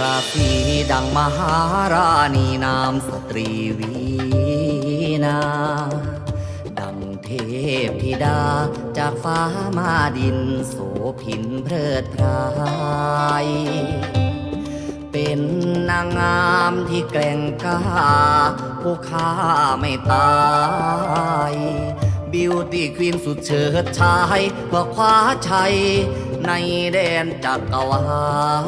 ราศีดังมหาราณีนามสตรีวีนา ดังเทพธิดาจากฟ้ามาดินโสพินเพลิดพรายเป็นนางงามที่แกร่งกล้าผู้ข้าไม่ตายบิวตี้ควีนสุดเฉิดชายเพื่อคว้าชัย ในแดนจักรวาล